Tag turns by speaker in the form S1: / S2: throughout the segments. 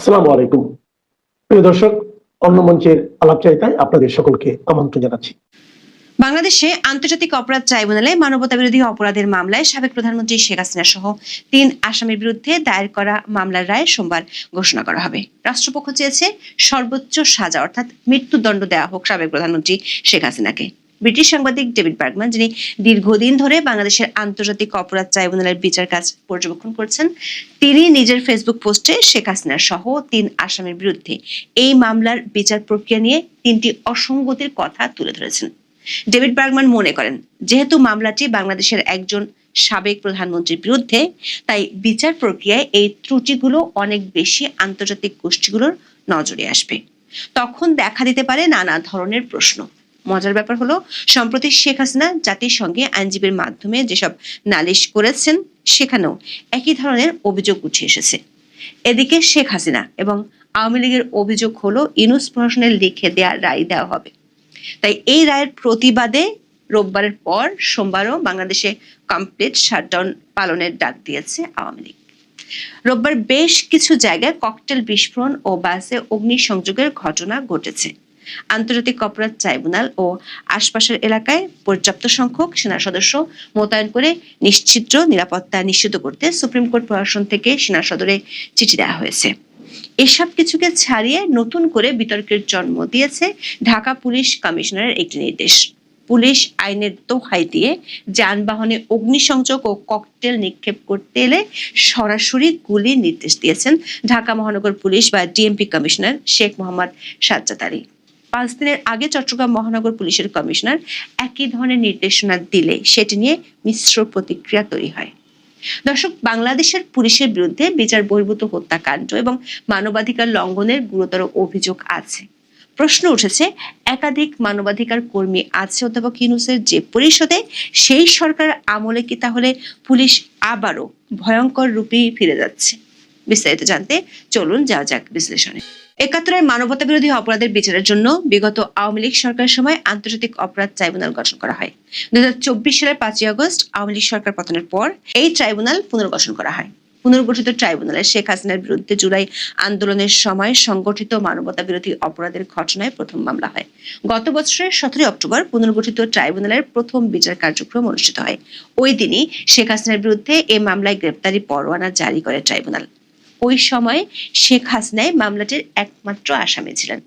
S1: আসসালামু আলাইকুম। প্রিয় দর্শক, অন্য মঞ্চের আলাপচারিতায় আপনাদের সকলকে আমন্ত্রণ জানাচ্ছি।
S2: বাংলাদেশে আন্তর্জাতিক অপরাধ ট্রাইব্যুনালে মানবতা বিরোধী অপরাধের মামলায় সাবেক প্রধানমন্ত্রী শেখ হাসিনা সহ তিন আসামির বিরুদ্ধে দায়ের করা মামলার রায় সোমবার ঘোষণা করা হবে। রাষ্ট্রপক্ষ চেয়েছে সর্বোচ্চ সাজা, অর্থাৎ মৃত্যুদণ্ড দেওয়া হোক সাবেক প্রধানমন্ত্রী শেখ হাসিনাকে। ব্রিটিশ সাংবাদিক ডেভিড বার্গম্যান যিনি দীর্ঘদিন ধরে বাংলাদেশের আন্তর্জাতিক অপরাধ ট্রাইব্যুনালের বিচার কাজ পর্যবেক্ষণ করছেন, তিনি নিজের ফেসবুক পোস্টে শেখ হাসিনা সহ তিন আসামির বিরুদ্ধে এই মামলার বিচার প্রক্রিয়া নিয়ে তিনটি অসঙ্গতির কথা তুলে ধরেছেন। ডেভিড বার্গম্যান মনে করেন, যেহেতু মামলাটি বাংলাদেশের একজন সাবেক প্রধানমন্ত্রীর বিরুদ্ধে, তাই বিচার প্রক্রিয়ায় এই ত্রুটিগুলো অনেক বেশি আন্তর্জাতিক গোষ্ঠীগুলোর নজরে আসবে। তখন দেখা দিতে পারে নানা ধরনের প্রশ্ন। মজার ব্যাপার হলো, সম্প্রতি শেখ হাসিনা জাতির সঙ্গে আইনজীবীর মাধ্যমে যেসব নালিশ করেছেন, সেখানেও একই ধরনের অভিযোগ উঠে এসেছে। এদিকে শেখ হাসিনা এবং আওয়ামী লীগের অভিযোগ হলো, ইনুস প্রশাসনের লিখে দেয়া রায় দেওয়া হবে। তাই এই রায়ের প্রতিবাদে রোববারের পর সোমবারও বাংলাদেশে কমপ্লিট শাটডাউন পালনের ডাক দিয়েছে আওয়ামী লীগ। রোববার বেশ কিছু জায়গায় ককটেল বিস্ফোরণ ও বাসে অগ্নিসংযোগের ঘটনা ঘটেছে। আন্তর্জাতিক অপরাধ ট্রাইব্যুনাল ও আশপাশের এলাকায় পর্যাপ্ত সংখ্যক সেনা সদস্য মোতায়েন করে নিশ্চিদ্র নিরাপত্তা নিশ্চিত করতে সুপ্রিম কোর্ট প্রশাসন থেকে সেনা সদরে চিঠি দেওয়া হয়েছে। এসব কিছুকে ছাড়িয়ে নতুন করে বিতর্কের জন্ম দিয়েছে ঢাকা পুলিশ কমিশনারের একটি নির্দেশ। পুলিশ আইনের দোহাই দিয়ে যানবাহনে অগ্নিসংযোগ ও ককটেল নিক্ষেপ করতে এলে সরাসরি গুলির নির্দেশ দিয়েছেন ঢাকা মহানগর পুলিশ বা ডিএমপি কমিশনার শেখ মোহাম্মদ সাজ্জাদ আলী। পাঁচ দিনের আগে চট্টগ্রাম মহানগর পুলিশের কমিশনার একই ধরনের নির্দেশনা দিলে সেটি নিয়ে মিশ্র প্রতিক্রিয়া তৈরি হয়। দর্শক, বাংলাদেশের পুলিশের বিরুদ্ধে বিচার বহির্ভূত হত্যাকাণ্ড এবং মানবাধিকার লঙ্ঘনের গুরুতর অভিযোগ আছে। প্রশ্ন উঠেছে, একাধিক মানবাধিকার কর্মী আছে অধ্যাপক ইউনুসের যে পরিষদে, সেই সরকার আমলে কি তাহলে পুলিশ আবারও ভয়ঙ্কর রূপেই ফিরে যাচ্ছে? বিস্তারিত জানতে চলুন যাওয়া যাক বিশ্লেষণে। একাত্তরের মানবতা বিরোধী অপরাধের বিচারের জন্য বিগত আওয়ামী লীগ সরকারের সময় আন্তর্জাতিক অপরাধ ট্রাইব্যুনাল গঠন করা হয়। দুই হাজার চব্বিশ সালের পাঁচই আগস্ট আওয়ামী লীগ সরকার পতনের পর এই ট্রাইব্যুনাল পুনর্গঠন করা হয়। পুনর্গঠিত ট্রাইব্যুনালে শেখ হাসিনার বিরুদ্ধে জুলাই আন্দোলনের সময় সংগঠিত মানবতা বিরোধী অপরাধের ঘটনায় প্রথম মামলা হয়। গত বছরের সতেরোই অক্টোবর পুনর্গঠিত ট্রাইব্যুনালের প্রথম বিচার কার্যক্রম অনুষ্ঠিত হয়। ওই দিনই শেখ হাসিনার বিরুদ্ধে এ মামলায় গ্রেপ্তারি পরোয়ানা জারি করে ট্রাইব্যুনাল। ওই সময় শেখ হাসিনাই মামলাটির একমাত্র আসামি ছিলেন।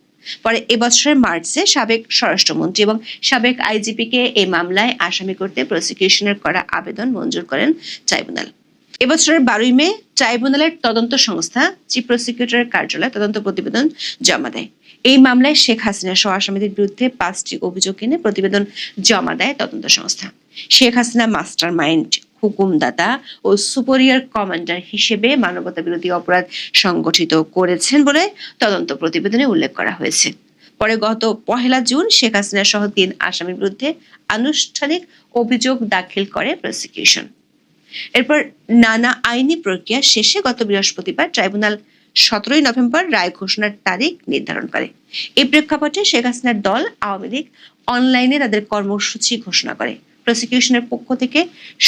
S2: পরে এবছরের মার্চে সাবেক স্বরাষ্ট্রমন্ত্রী এবং সাবেক আইজিপিকে এই মামলায় আসামি করতে প্রসিকিউশনের করা আবেদন মঞ্জুর করেন ট্রাইব্যুনাল। এবছরের বারোই মে ট্রাইব্যুনালের তদন্ত সংস্থা, চিফ প্রসিকিউটরের কার্যালয়ে তদন্ত প্রতিবেদন জমা দেয়। এই মামলায় শেখ হাসিনা সহ আসামিদের বিরুদ্ধে পাঁচটি অভিযোগ এনে প্রতিবেদন জমা দেয় তদন্ত সংস্থা। শেখ হাসিনা মাস্টার মাইন্ড হুকুমদাতা ও সুপেরিয়র কমান্ডার হিসেবে মানবতা বিরোধী অপরাধ সংগঠিত করেছেন বলে তদন্ত প্রতিবেদনে উল্লেখ করা হয়েছে। পরে গত পহেলা জুন শেখ হাসিনা সহ তিন আসামির বিরুদ্ধে আনুষ্ঠানিক অভিযোগ দাখিল করে প্রসিকিউশন। এরপর নানা আইনি প্রক্রিয়া শেষে গত বৃহস্পতিবার ট্রাইব্যুনাল সতেরোই নভেম্বর রায় ঘোষণার তারিখ নির্ধারণ করে। এই প্রেক্ষাপটে শেখ হাসিনার দল আওয়ামী লীগ অনলাইনে তাদের কর্মসূচি ঘোষণা করে। প্রসিকিউশনের পক্ষ থেকে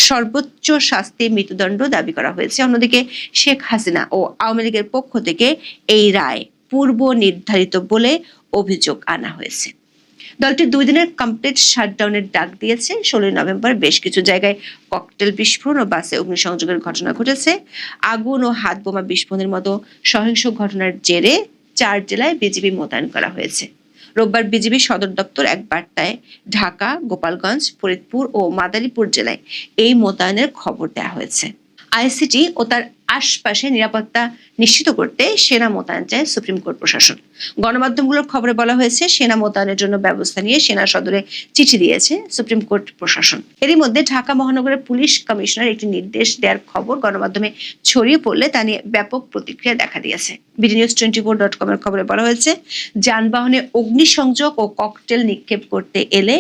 S2: সর্বোচ্চ শাস্তি মৃত্যুদণ্ড দাবি করা হয়েছে। অন্যদিকে শেখ হাসিনা ও আওয়ামী লীগের পক্ষ থেকে এই রায় পূর্ব নির্ধারিত বলে অভিযোগ আনা হয়েছে। দলটি দুই দিনের কমপ্লিট শাটডাউনের ডাক দিয়েছে। ষোলোই নভেম্বর বেশ কিছু জায়গায় ককটেল বিস্ফোরণ ও বাসে অগ্নিসংযোগের ঘটনা ঘটেছে। আগুন ও হাত বোমা বিস্ফোরণের মতো সহিংস ঘটনার জেরে চার জেলায় বিজিবি মোতায়েন করা হয়েছে। রোববার বিজিবি সদর দপ্তর এক বার্তায় ঢাকা, গোপালগঞ্জ, ফরিদপুর ও মাদারীপুর জেলায় এই মোতায়েনের খবর দেওয়া হয়েছে। আইসিটি ও তার আশপাশে নিরাপত্তা নিশ্চিত করতে সেনা মোতায়েন চায় সুপ্রিম কোর্ট প্রশাসন। গণমাধ্যমগুলোর খবরে বলা হয়েছে, সেনা মোতায়েনের জন্য ব্যবস্থা নিয়ে সেনা সদরে চিঠি দিয়েছে সুপ্রিম কোর্ট প্রশাসন। এরই মধ্যে ঢাকা মহানগরের পুলিশ কমিশনার একটি নির্দেশ দেওয়ার খবর গণমাধ্যমে ছড়িয়ে পড়লে তা নিয়ে ব্যাপক প্রতিক্রিয়া দেখা দিয়েছে। BD news twenty four dot কমের খবরে বলা হয়েছে, যানবাহনে অগ্নিসংযোগ ও ককটেল নিক্ষেপ করতে এলে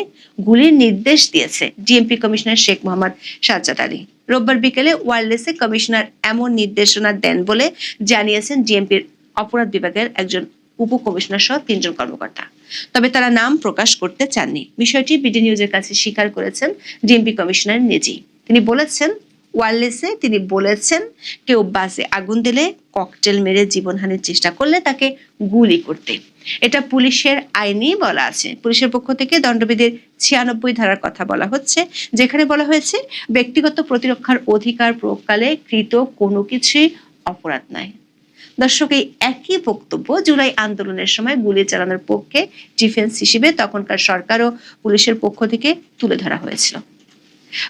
S2: গুলির নির্দেশ দিয়েছে ডিএমপি কমিশনার শেখ মোহাম্মদ সাজ্জাদ আলী। রোববার বিকেলে ওয়ারলেসে কমিশনার এমন নির্দেশনা দেন বলে জানিয়েছেন জিএমপির অপরাধ বিভাগের একজন উপকমিশনার সহ তিনজন কর্মকর্তা। তবে তারা নাম প্রকাশ করতে চাননি। বিষয়টি বিডি নিউজের কাছে স্বীকার করেছেন ডিএমপি কমিশনার নিজেই তিনি বলেছেন ওয়ারলেসে তিনি বলেছেন, কেউ বাসে আগুন দিলে ককটেল মেরে জীবনহানির চেষ্টা করলে তাকে গুলি করতে। এটা পুলিশের আইনেই বলা আছে। পুলিশের পক্ষ থেকে দণ্ডবিধির ছিয়ানব্বই ধারার কথা বলা হচ্ছে, যেখানে বলা হয়েছে, ব্যক্তিগত প্রতিরক্ষার অধিকার প্রয়োগকালে কৃত কোনো কিছুই অপরাধ নয়। দর্শক, এই একই বক্তব্য জুলাই আন্দোলনের সময় গুলি চালানোর পক্ষে ডিফেন্স হিসেবে তখনকার সরকার ও পুলিশের পক্ষ থেকে তুলে ধরা হয়েছিল।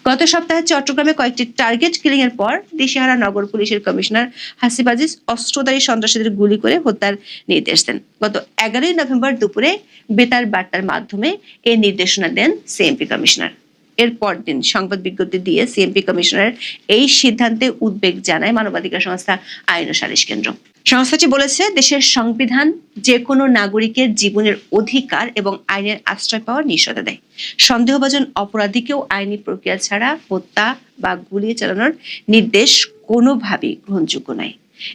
S2: গত সপ্তাহে চট্টগ্রামে কয়েকটি টার্গেট কিলিং এর পর দিশেহারা নগর পুলিশের কমিশনার হাসিব আজিজ অস্ত্রধারী সন্ত্রাসীদের গুলি করে হত্যার নির্দেশ দেন। গত এগারোই নভেম্বর দুপুরে বেতার বার্তার মাধ্যমে এ নির্দেশনা দেন সিএমপি কমিশনার এর পরদিন সংবাদ বিজ্ঞপ্তি দিয়ে সিএমপি কমিশনার এই সিদ্ধান্তে উদ্বেগ জানায় মানবাধিকার সংস্থা আইন ও সালিশ কেন্দ্র। সংস্থাটি বলেছে, দেশের সংবিধান যে কোনো নাগরিকের জীবনের অধিকার এবং আইনের আশ্রয় পাওয়ার নিশ্চয়তা দেয়। সন্দেহভাজন অপরাধীকেও আইনি প্রক্রিয়া ছাড়া হত্যা বা গুলি চালানোর নির্দেশ কোনোভাবেই গ্রহণযোগ্য নয়।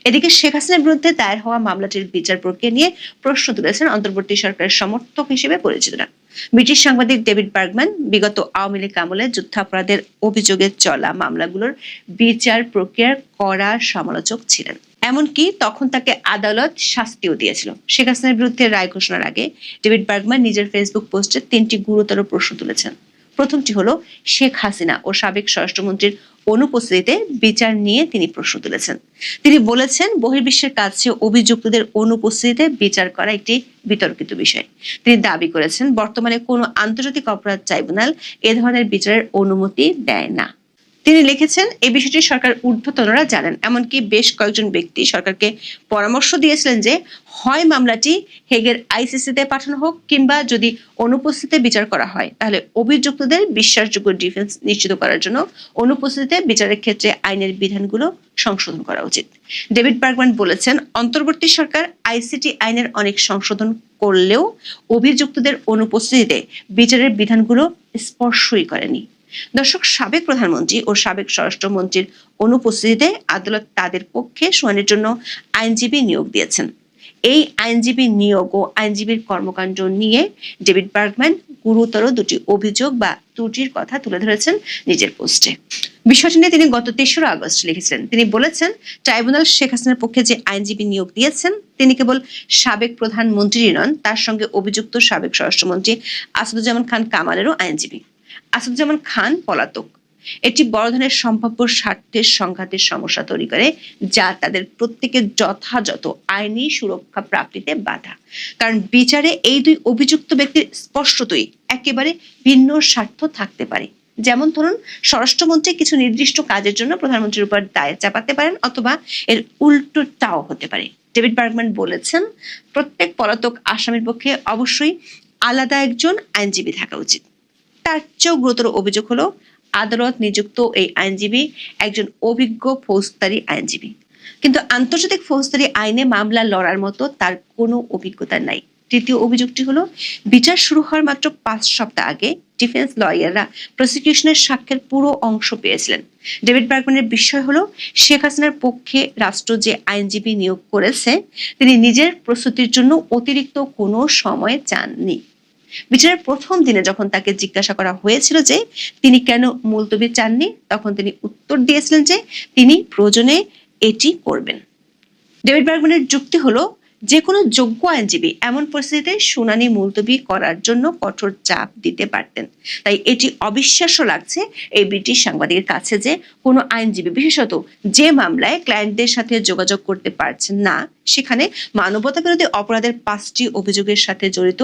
S2: এদিকে শেখ হাসিনার বিরুদ্ধে দায়ের হওয়া মামলাটির বিচার প্রক্রিয়া নিয়ে প্রশ্ন তুলেছেন অন্তর্বর্তী সরকারের সমর্থক হিসেবে পরিচিতরা। ব্রিটিশ সাংবাদিক ডেভিড বার্গম্যান বিগত আওয়ামী লীগ আমলে যুদ্ধাপরাধের অভিযোগে চলা মামলাগুলোর বিচার প্রক্রিয়ার কড়া সমালোচক ছিলেন। এমনকি তখন তাকে আদালত শাস্তিও দিয়েছিল। শেখ হাসিনার বিরুদ্ধে রায় ঘোষণার আগে ডেভিড বার্গম্যান নিজের ফেসবুক পোস্টে তিনটি গুরুতর প্রশ্ন তুলেছেন। প্রথমটি হলো, শেখ হাসিনা ও সাবেক স্বরাষ্ট্রমন্ত্রীর অনুপস্থিতিতে বিচার নিয়ে তিনি প্রশ্ন তুলেছেন। তিনি বলেছেন, বহির্বিশ্বের কাছে অভিযুক্তদের অনুপস্থিতিতে বিচার করা একটি বিতর্কিত বিষয়। তিনি দাবি করেছেন, বর্তমানে কোনো আন্তর্জাতিক অপরাধ ট্রাইব্যুনাল এ ধরনের বিচারের অনুমতি দেয় না। তিনি লিখেছেন এই বিষয়টি সরকার ঊর্ধ্বতনরা জানেন। এমনকি বেশ কয়েকজন ব্যক্তি সরকারকে পরামর্শ দিয়েছিলেন যে, হয় মামলাটি হেগের আইসিসিতে পাঠানো হোক কিংবা যদি অনুপস্থিতিতে বিচার করা হয়, তাহলে অভিযুক্তদের বিশ্বাসযোগ্য ডিফেন্স নিশ্চিত করার জন্য অনুপস্থিতিতে বিচারের ক্ষেত্রে আইনের বিধানগুলো সংশোধন করা উচিত। ডেভিড বার্গম্যান বলেছেন, অন্তর্বর্তী সরকার আইসিটি আইনের অনেক সংশোধন করলেও অভিযুক্তদের অনুপস্থিতিতে বিচারের বিধানগুলো স্পর্শই করেনি। দর্শক, সাবেক প্রধানমন্ত্রী ও সাবেক স্বরাষ্ট্রমন্ত্রীর অনুপস্থিতিতে আদালত তাদের পক্ষে শুনানির জন্য আইনজীবী নিয়োগ দিয়েছেন। এই আইনজীবী নিয়োগ ও আইনজীবীর কর্মকাণ্ড নিয়ে ডেভিড বার্গম্যান গুরুতর দুটি অভিযোগ বা ত্রুটির কথা তুলে ধরেছেন নিজের পোস্টে। বিষয়টি নিয়ে তিনি গত তেসরা আগস্ট লিখেছিলেন। তিনি বলেছেন, ট্রাইব্যুনাল শেখ হাসিনার পক্ষে যে আইনজীবী নিয়োগ দিয়েছেন, তিনি কেবল সাবেক প্রধানমন্ত্রী নন, তার সঙ্গে অভিযুক্ত সাবেক স্বরাষ্ট্রমন্ত্রী আসাদুজ্জামান খান কামালেরও আইনজীবী। আসাদুজ্জামান খান পলাতক। এটি বড় ধরনের সম্ভাব্য স্বার্থের সংঘাতের সমস্যা তৈরি করে, যা তাদের প্রত্যেকের যথাযথ আইনি সুরক্ষা প্রাপ্তিতে বাধা। কারণ বিচারে এই দুই অভিযুক্ত ব্যক্তির স্পষ্টতই একেবারে ভিন্ন স্বার্থ থাকতে পারে। যেমন ধরুন, স্বরাষ্ট্রমন্ত্রী কিছু নির্দিষ্ট কাজের জন্য প্রধানমন্ত্রীর উপর দায় চাপাতে পারেন, অথবা এর উল্টোটাও হতে পারে। ডেভিড বার্গম্যান বলেছেন, প্রত্যেক পলাতক আসামির পক্ষে অবশ্যই আলাদা একজন আইনজীবী থাকা উচিত। তার চেয়েও গুরুতর অভিযোগ হলো আদালত নিযুক্ত এই আইনজীবী, একজন অভিজ্ঞ ফৌজদারি আইনজীবী। কিন্তু আন্তর্জাতিক ফৌজদারি আইনে মামলা লড়ার মতো তার কোনো অভিজ্ঞতা নাই। তৃতীয় অভিযোগটি হলো, বিচার শুরু হওয়ার মাত্র পাঁচ সপ্তাহ আগে ডিফেন্স লয়াররা প্রসিকিউশনের সাক্ষ্যের পুরো অংশ পেয়েছিলেন। ডেভিড বার্গম্যানের বিষয় হলো, শেখ হাসিনার পক্ষে রাষ্ট্র যে আইনজীবী নিয়োগ করেছে, তিনি নিজের প্রস্তুতির জন্য অতিরিক্ত কোনো সময় চাননি। বিচারের প্রথম দিনে যখন তাকে জিজ্ঞাসা করা হয়েছিল যে তিনি কেন মুলতবি চাননি, তখন তিনি উত্তর দিয়েছিলেন যে তিনি প্রয়োজনে এটি করবেন। ডেভিড বার্গম্যানের যুক্তি হলো যে কোনো যোগ্য আইনজীবী এমন পরিস্থিতিতে শুনানি মুলতবি করার জন্য কঠোর চাপ দিতে পারতেন। তাই এটি অবিশ্বাস্য লাগছে এই ব্রিটিশ সাংবাদিকের কাছে যে কোনো আইনজীবী, বিশেষত যে মামলায় ক্লায়েন্টদের সাথে যোগাযোগ করতে পারছেন না, সেখানে মানবতা বিরোধী অপরাধের পাঁচটি অভিযোগের সাথে জড়িত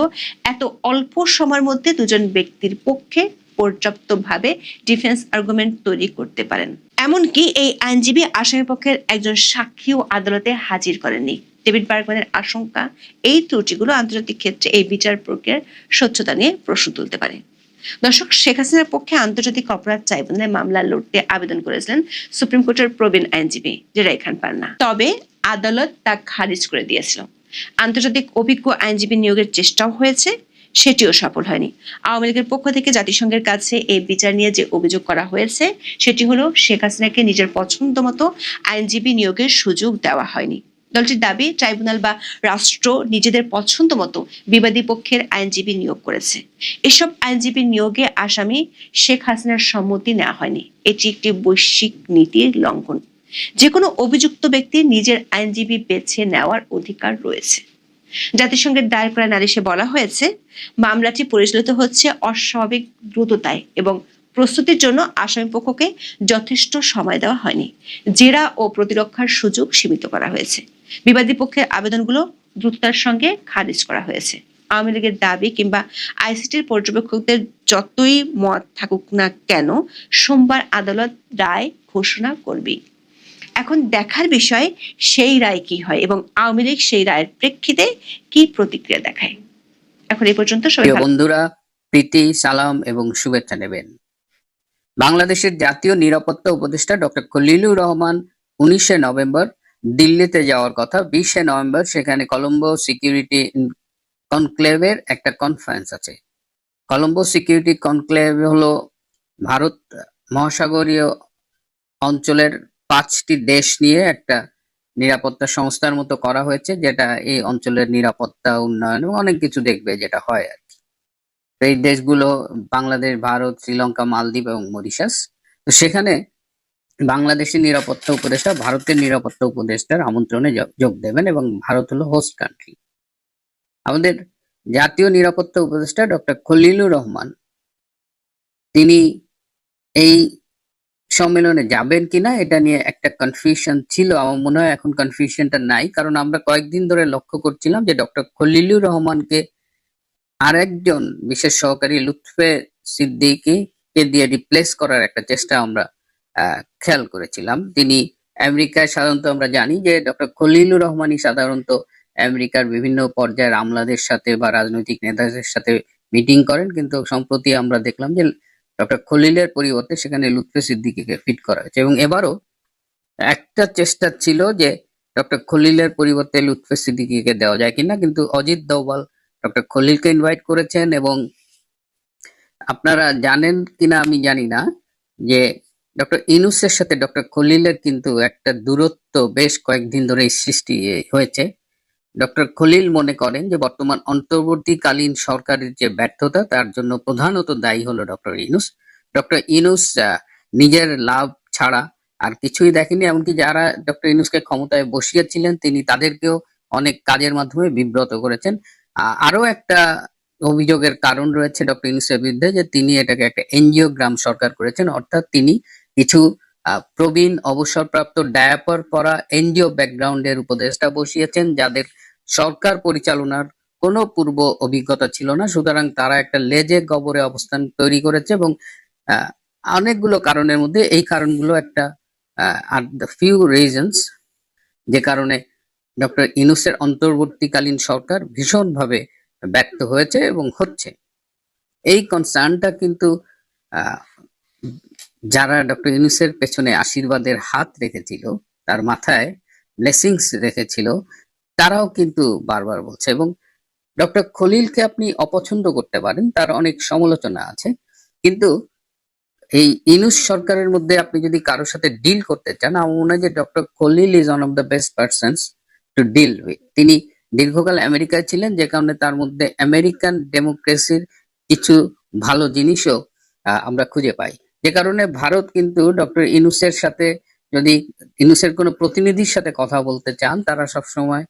S2: এত অল্প সময়ের মধ্যে দুজন ব্যক্তির পক্ষে পর্যাপ্তভাবে ডিফেন্স আর্গুমেন্ট তৈরি করতে পারেন। এমনকি এই আইনজীবী আসামি পক্ষের একজন সাক্ষীও আদালতে হাজির করেননি। ডেভিড বার্গম্যানের আশঙ্কা, এই ত্রুটিগুলো আন্তর্জাতিক ক্ষেত্রে এই বিচার প্রক্রিয়ার স্বচ্ছতা নিয়ে প্রশ্ন তুলতে পারে। দর্শক, শেখ হাসিনার পক্ষে আন্তর্জাতিক অপরাধ ট্রাইব্যুনালে মামলা লড়তে আবেদন করেছিলেন সুপ্রিম কোর্টের প্রবীণ আইনজীবী জেরাই খান পান্না। তবে আদালত তা খারিজ করে দিয়েছিল। আন্তর্জাতিক অভিজ্ঞ আইনজীবী নিয়োগের চেষ্টাও হয়েছে। সেটিও সফল হয়নি। আওয়ামী লীগের পক্ষ থেকে জাতিসংঘের কাছে এই বিচার নিয়ে যে অভিযোগ করা হয়েছে, সেটি হলো শেখ হাসিনাকে নিজের পছন্দ মতো আইনজীবী নিয়োগের সুযোগ দেওয়া হয়নি। দলটির দাবি, ট্রাইব্যুনাল বা রাষ্ট্র নিজেদের পছন্দ মতো বিবাদী পক্ষের আইনজীবী নিয়োগ করেছে। এসব আইনজীবী নিয়োগে আসামি শেখ হাসিনার সম্মতি নেওয়া হয়নি। এটি একটি বৈশ্বিক নীতির লঙ্ঘন। যে কোনো অভিযুক্ত ব্যক্তি নিজের আইনজীবী বেছে নেওয়ার অধিকার রয়েছে। জাতিসংঘের দায়ের করা নালিশে বলা হয়েছে, মামলাটি পরিচালিত হচ্ছে অস্বাভাবিক দ্রুততায় এবং প্রস্তুতির জন্য আসামি পক্ষকে যথেষ্ট সময় দেওয়া হয়নি। জেরা ও প্রতিরক্ষার সুযোগ সীমিত করা হয়েছে। বিবাদী পক্ষের আবেদনগুলো দ্রুততার সঙ্গে খারিজ করা হয়েছে। আওয়ামী লীগের দাবি কিংবা আইসিটির পর্যবেক্ষকদের যতই মত থাকুক না কেন, সোমবার আদালত রায় ঘোষণা করবে এখন দেখার বিষয় সেই রায় কি হয় এবং আওয়ামী লীগ সেই রায়ের প্রেক্ষিতে কি প্রতিক্রিয়া দেখায়? এখন এই পর্যন্ত সবাই
S3: বন্ধুরা প্রীতি সালাম এবং শুভেচ্ছা নেবেন। বাংলাদেশের জাতীয় নিরাপত্তা উপদেষ্টা ডক্টর খলিলুর রহমান উনিশে নভেম্বর দিল্লিতে যাওয়ার কথা। বিশে নভেম্বর সেখানে কলম্বো সিকিউরিটি কনক্লেভের একটা কনফারেন্স আছে। কলম্বো সিকিউরিটি কনক্লেভ হলো ভারত মহাসাগরীয় অঞ্চলের পাঁচটি দেশ নিয়ে একটা নিরাপত্তা সংস্থার মতো করা হয়েছে, যেটা এই অঞ্চলের নিরাপত্তা উন্নয়ন এবং অনেক কিছু দেখবে যেটা হয় আর কি। এই দেশগুলো বাংলাদেশ, ভারত, শ্রীলঙ্কা, মালদ্বীপ এবং মরিশাস। তো সেখানে বাংলাদেশের নিরাপত্তা উপদেষ্টা, ভারতের নিরাপত্তা উপদেষ্টার আমন্ত্রণে যোগ- যোগ দেবেন এবং ভারত হলো হোস্ট কান্ট্রি আমাদের জাতীয় নিরাপত্তা উপদেষ্টা ডক্টর খলিলুর রহমান, তিনি এই সম্মেলনে যাবেন কিনা, এটা নিয়ে একটা কনফিউশন ছিল। আমার মনে হয় এখন কনফিউশনটা নাই, কারণ আমরা কয়েকদিন ধরে লক্ষ্য করছিলাম যে ডক্টর খলিলুর রহমানকে আরেকজন বিশেষ সহকারী লুৎফে সিদ্দিকি কে দিয়ে রিপ্লেস করার একটা চেষ্টা আমরা খেয়াল করেছিলাম। তিনি আমেরিকায় সাধারণত আমরা জানি যে ডক্টর খলিলুর রহমানই সাধারণত আমেরিকার বিভিন্ন পর্যায়ের আমলাদের সাথে বা রাজনৈতিক নেতাদের সাথে মিটিং করেন, কিন্তু সম্প্রতি আমরা দেখলাম যে ডক্টর খলিলের পরিবর্তে সেখানে লুৎফে সিদ্দিকিকে ফিট করা হয়েছে। এবং এবারও একটা চেষ্টা ছিল যে ডক্টর খলিলের পরিবর্তে লুৎফে সিদ্দিকিকে দেওয়া যায় কিনা, কিন্তু অজিত দোভাল ডক্টর খলিলকে ইনভাইট করেছেন এবং আপনারা জানেন কিনা আমি জানি না যে ডক্টর ইনুসের সাথে ডক্টর খলিলের কিন্তু একটা দূরত্ব বেশ কয়েকদিন ধরে সৃষ্টি হয়েছে। ডক্টর খলিল মনে করেন যে বর্তমান অন্তর্বর্তীকালীন সরকারের যে ব্যর্থতা, তার জন্য প্রধানত দায়ী হলো ডক্টর ইনুস। ডক্টর ইনুস নিজের লাভ ছাড়া আর কিছুই দেখেনি এমনকি যারা ডক্টর ইনুসকে ক্ষমতায় বসিয়েছিলেন, তিনি তাদেরকেও অনেক কাজের মাধ্যমে বিব্রত করেছেন। আরও একটা অভিযোগের কারণ রয়েছে ডক্টর ইনুসের বিরুদ্ধে যে তিনি এটাকে একটা এনজিও গ্রাম সরকার করেছেন, অর্থাৎ তিনি কিছু প্রবীণ অবসরপ্রাপ্ত ডায়াপার পরা এনজিও ব্যাকগ্রাউন্ডের উপদেষ্টা বসিয়েছেন, যাদের সরকার পরিচালনার কোনো পূর্ব অভিজ্ঞতা ছিল না। সুতরাং তারা একটা লেজে গবরে অবস্থান তৈরি করেছে এবং অনেকগুলো কারণের মধ্যে এই কারণগুলো একটা আর দ্য ফিউ রিজনস যে কারণে ডক্টর ইনুসের অন্তর্বর্তীকালীন সরকার ভীষণভাবে ব্যর্থ হয়েছে এবং হচ্ছে। এই কনসার্নটা কিন্তু যারা ডক্টর ইনুসের পেছনে আশীর্বাদের হাত রেখেছিল, তার মাথায় ব্লেসিংস রেখেছিল তারাও কিন্তু বারবার বলছে এবং ডক্টর খলিলকে আপনি অপছন্দ করতে পারেন, তার অনেক সমালোচনা আছে। কিন্তু এই ইনুস সরকারের মধ্যে আপনি যদি কারোর সাথে ডিল করতে চান, আমার মনে হয় যে doctor Khalil is one of the best persons to deal with তিনি দীর্ঘকাল আমেরিকায় ছিলেন, যে কারণে তার মধ্যে আমেরিকান ডেমোক্রেসির কিছু ভালো জিনিসও আমরা খুঁজে পাই। যে কারণে ভারত কিন্তু ডক্টর ইনুসের সাথে যদি, ইনুসের কোনো প্রতিনিধির সাথে কথা বলতে চান, তারা সবসময়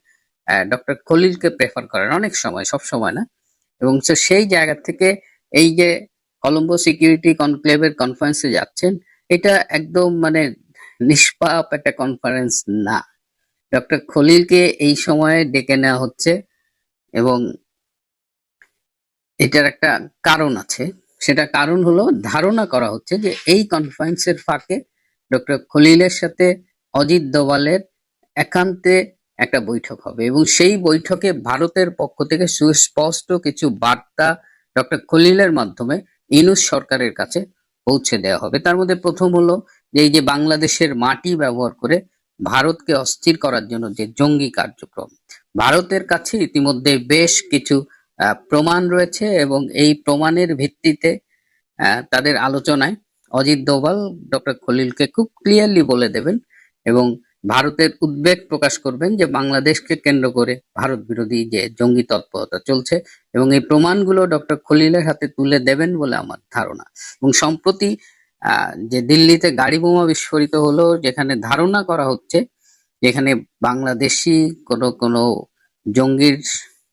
S3: ডক্টর খলিলকে প্রেফার করেন অনেক সময়, সব সময় না? এবং সেই জায়গা থেকে এই যে কলম্বো সিকিউরিটি কনক্লেভের কনফারেন্সে যাচ্ছেন, এটা একদম মানে নিষ্পাপ একটা কনফারেন্স না। ডক্টর খলিলকে এই সময়ে ডেকে নেওয়া হচ্ছে এবং এটার একটা কারণ আছে। সেটা কারণ হলো ধারণা করা হচ্ছে যে এই কনফারেন্সের ফাঁকে ডক্টর খলিলের সাথে অজিত দোভালের একান্তে একটা বৈঠক হবে। এবং সেই বৈঠকে ভারতের পক্ষ থেকে সুস্পষ্ট কিছু বার্তা ডক্টর খলিলের মাধ্যমে ইনুস সরকারের কাছে পৌঁছে দেওয়া হবে। তার মধ্যে প্রথম হলো যে, এই যে বাংলাদেশের মাটি ব্যবহার করে ভারতকে অস্থির করার জন্য যে জঙ্গি কার্যক্রম, ভারতের কাছে ইতিমধ্যে বেশ কিছু প্রমাণ রয়েছে এবং এই প্রমাণের ভিত্তিতে তাদের আলোচনায় অজিত দোভাল, ডক্টর খলিলকে খুব ক্লিয়ারলি বলে দেবেন এবং ভারতের উদ্বেগ প্রকাশ করবেন যে বাংলাদেশকে কেন্দ্র করে ভারত বিরোধী যে জঙ্গি তৎপরতা চলছে এবং এই প্রমাণগুলো ডক্টর খলিলের হাতে তুলে দেবেন বলে আমার ধারণা। এবং সম্প্রতি যে দিল্লিতে গাড়ি বোমা বিস্ফোরিত হলো, যেখানে ধারণা করা হচ্ছে, যেখানে বাংলাদেশি কোনো কোনো জঙ্গির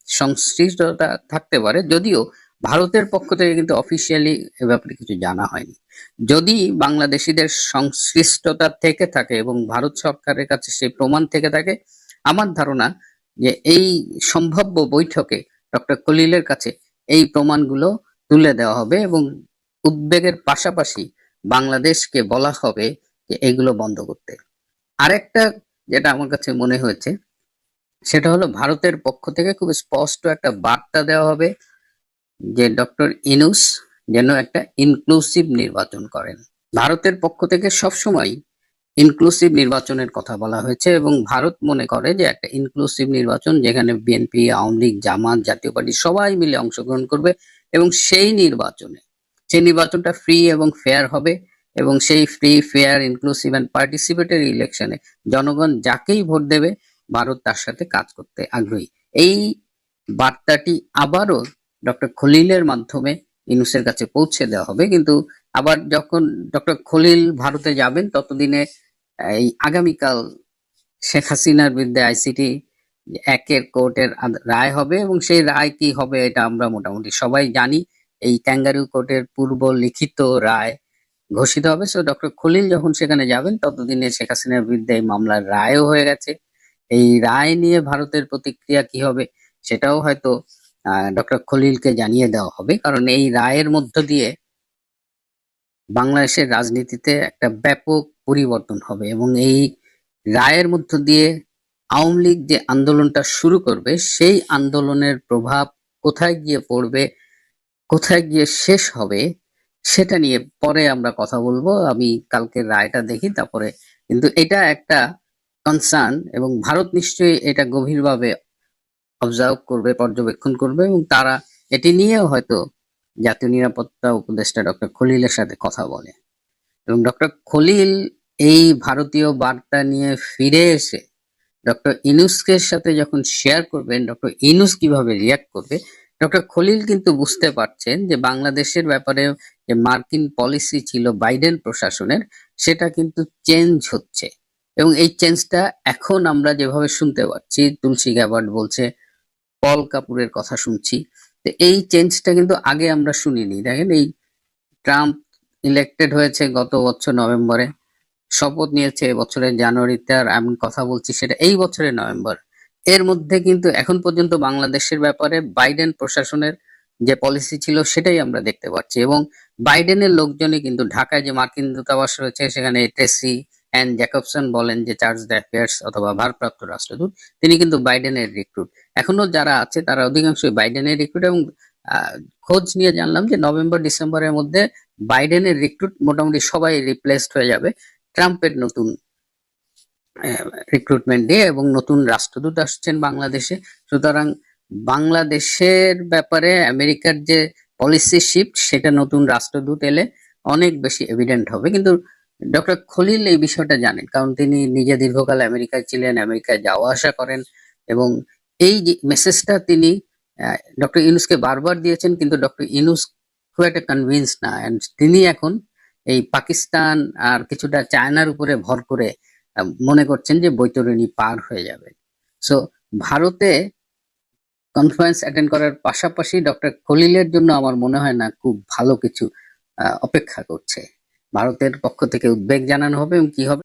S3: সংশ্লিষ্টতা থাকতে পারে, যদিও ভারতের পক্ষ থেকে কিন্তু অফিসিয়ালি এ ব্যাপারে কিছু জানা হয়নি। যদি বাংলাদেশিদের সংশ্লিষ্টতা থেকে থাকে এবং ভারত সরকারের কাছে সেই প্রমাণ থেকে থাকে, আমার ধারণা যে এই সম্ভাব্য বৈঠকে ডক্টর কলিলের কাছে এই প্রমাণগুলো তুলে দেওয়া হবে এবং উদ্বেগের পাশাপাশি বাংলাদেশকে বলা হবে যে এগুলো বন্ধ করতে। আরেকটা যেটা আমার কাছে মনে হয়েছে, সেটা হলো ভারতের পক্ষ থেকে খুব স্পষ্ট একটা বার্তা দেওয়া হবে। যে ডক্টর ইনুস যেন একটা ইনক্লুসিভ নির্বাচন করেন। ভারতের পক্ষ থেকে সবসময় ইনক্লুসিভ নির্বাচনের কথা বলা হয়েছে এবং ভারত মনে করে যে একটা ইনক্লুসিভ নির্বাচন যেখানে বিএনপি আওয়ামী লীগ, জামাত, জাতীয় পার্টি সবাই মিলে অংশগ্রহণ করবে এবং সেই নির্বাচনে, সেই নির্বাচনটা ফ্রি এবং ফেয়ার হবে এবং সেই free fair inclusive and participatory ইলেকশনে জনগণ যাকেই ভোট দেবে, ভারত তার সাথে কাজ করতে আগ্রহী। এই বার্তাটি আবারও ডক্টর খলিলের মাধ্যমে ইনুসের কাছে পৌঁছে দেওয়া হবে। কিন্তু আবার যখন ডক্টর খলিল ভারতে যাবেন, ততদিনে এই আগামীকাল শেখ হাসিনার বিরুদ্ধে আইসিটি একের কোর্টের রায় হবে এবং সেই রায় কি হবে এটা আমরা মোটামুটি সবাই জানি। এই ক্যাঙ্গারু কোর্টের পূর্ব লিখিত রায় ঘোষিত হবে। সো ডক্টর খলিল যখন সেখানে যাবেন, ততদিনে শেখ হাসিনার বিরুদ্ধে এই মামলার রায়ও হয়ে গেছে। এই রায় নিয়ে ভারতের প্রতিক্রিয়া কি হবে সেটাও হয়তো ডক্টর খলিলকে জানিয়ে দেওয়া হবে। কারণ এই রায়ের মধ্য দিয়ে বাংলাদেশের রাজনীতিতে একটা ব্যাপক পরিবর্তন হবে এবং এই রায়ের মধ্য দিয়ে আওয়ামী লীগ যে আন্দোলনটা শুরু করবে, সেই আন্দোলনের প্রভাব কোথায় গিয়ে পড়বে, কোথায় গিয়ে শেষ হবে, সেটা নিয়ে পরে আমরা কথা বলব। আমি কালকে রায়টা দেখি, তারপরে কিন্তু এটা একটা কনসার্ন এবং ভারত নিশ্চয়ই এটা গভীরভাবে অবজার্ভ করবে, পর্যবেক্ষণ করবে এবং তারা এটি নিয়েও হয়তো জাতীয় নিরাপত্তা উপদেষ্টা ডক্টর খলিলের সাথে কথা বলে। এবং ডক্টর খলিল এই ভারতীয় বার্তা নিয়ে ফিরে এসে ডক্টর ইনুসকের সাথে যখন শেয়ার করবেন, ডক্টর ইনুস কীভাবে রিয়াক্ট করবে, ডক্টর খলিল কিন্তু বুঝতে পারছেন যে বাংলাদেশের ব্যাপারে যে মার্কিন পলিসি ছিল বাইডেন প্রশাসনের, সেটা কিন্তু চেঞ্জ হচ্ছে। এবং এই চেঞ্জটা এখন আমরা যেভাবে শুনতে পাচ্ছি, তুলসী গ্যাবার্ড বলছে পল কাপুরের কথা শুনছি। তো এই চেঞ্জটা কিন্তু আগে আমরা শুনিনি। দেখেন এই ট্রাম্প ইলেক্টেড হয়েছে গত বছর নভেম্বরে। শপথ নিয়েছে বছরের জানুয়ারিতে আর আমি কথা বলছি সেটা এই বছরের নভেম্বর। এর মধ্যে কিন্তু এখন পর্যন্ত বাংলাদেশের ব্যাপারে বাইডেন প্রশাসনের যে পলিসি ছিল সেটাই আমরা দেখতে পাচ্ছি এবং বাইডেনের লোকজনই কিন্তু ঢাকায় যে মার্কিন দূতাবাস রয়েছে সেখানে টেসি অ্যান্ড জ্যাকবসন বলেন যে চার্জ দ্য অ্যাফেয়ার্স অথবা ভারপ্রাপ্ত রাষ্ট্রদূত, তিনি কিন্তু বাইডেনের রিক্রুট এখনও যারা আছে, তারা অধিকাংশই বাইডেনের রিক্রুট এবং খোঁজ নিয়ে জানলাম যে নভেম্বর, ডিসেম্বরের মধ্যে বাইডেনের রিক্রুট মোটামুটি সবাই রিপ্লেসড হয়ে যাবে ট্রাম্পের নতুন রিক্রুটমেন্ট দিয়ে এবং নতুন রাষ্ট্রদূত আসছেন বাংলাদেশে। সুতরাং বাংলাদেশের ব্যাপারে আমেরিকার যে পলিসি শিফট সেটা নতুন রাষ্ট্রদূত এলে অনেক বেশি এভিডেন্ট হবে। কিন্তু ডক্টর খলিল এই বিষয়টা জানেন, কারণ তিনি নিজে দীর্ঘকাল আমেরিকায় ছিলেন, আমেরিকায় যাওয়া আসা করেন এবং এই মেসেজটা তিনি ডক্টর ইনুসকে বারবার দিয়েছেন, কিন্তু ডক্টর ইনুস খুব একটা কনভিন্স না। তিনি এখন এই পাকিস্তান আর কিছুটা চায়নার উপরে ভর করে মনে করছেন যে বৈতরণী পার হয়ে যাবে। সো ভারতে কনফারেন্স অ্যাটেন্ড করার পাশাপাশি ডক্টর খলিলের জন্য আমার মনে হয় না খুব ভালো কিছু অপেক্ষা করছে। ভারতের পক্ষ থেকে উদ্বেগ জানানো হবে এবং কি হবে?